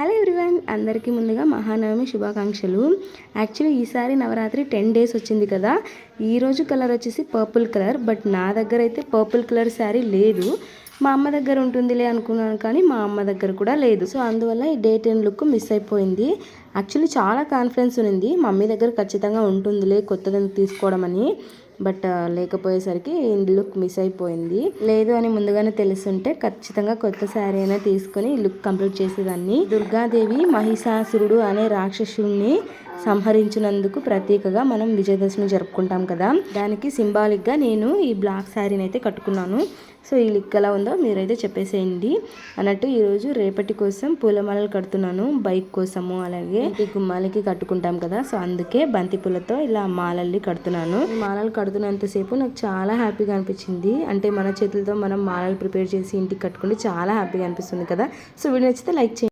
Hello everyone అందరికీ ముందుగా మహానవమి శుభాకాంక్షలు. యాక్చువల్లీ ఈసారి నవరాత్రి టెన్ డేస్ వచ్చింది కదా. ఈరోజు కలర్ వచ్చేసి పర్పుల్ కలర్ బట్ నా దగ్గర అయితే పర్పుల్ కలర్ శారీ లేదు. మా అమ్మ దగ్గర ఉంటుందిలే అనుకున్నాను కానీ మా అమ్మ దగ్గర కూడా లేదు. సో అందువల్ల ఈ డే టెన్ లుక్ మిస్ అయిపోయింది. యాక్చువల్లీ చాలా కాన్ఫిడెన్స్ ఉంది. మమ్మీ దగ్గర ఖచ్చితంగా ఉంటుందిలే కొత్తదని తీసుకోవడం అని. బట్ లేకపోయేసరికి లుక్ మిస్ అయిపోయింది. లేదు అని ముందుగానే తెలుసుంటే ఖచ్చితంగా కొత్త శారీ అయినా తీసుకొని లుక్ కంప్లీట్ చేసేదాన్ని. దుర్గాదేవి మహిషాసురుడు అనే రాక్షసుడిని సంహరించినందుకు ప్రత్యేకగా మనం విజయదశమి జరుపుకుంటాం కదా. దానికి సింబాలిక్గా నేను ఈ బ్లాక్ శారీని అయితే కట్టుకున్నాను. సో ఈ లిక్ ఎలా ఉందో మీరైతే చెప్పేసేయండి. అన్నట్టు ఈరోజు రేపటి కోసం పూలమాలలు కడుతున్నాను. బైక్ కోసము అలాగే ఈ గుమ్మాలకి కట్టుకుంటాం కదా. సో అందుకే బంతి పూలతో ఇలా మాలల్ని కడుతున్నాను. మాలలు కడుతున్నంతసేపు నాకు చాలా హ్యాపీగా అనిపించింది. అంటే మన చేతులతో మనం మాలలు ప్రిపేర్ చేసి ఇంటికి కట్టుకుంటే చాలా హ్యాపీగా అనిపిస్తుంది కదా. సో వీడియో నచ్చితే లైక్ చేయండి.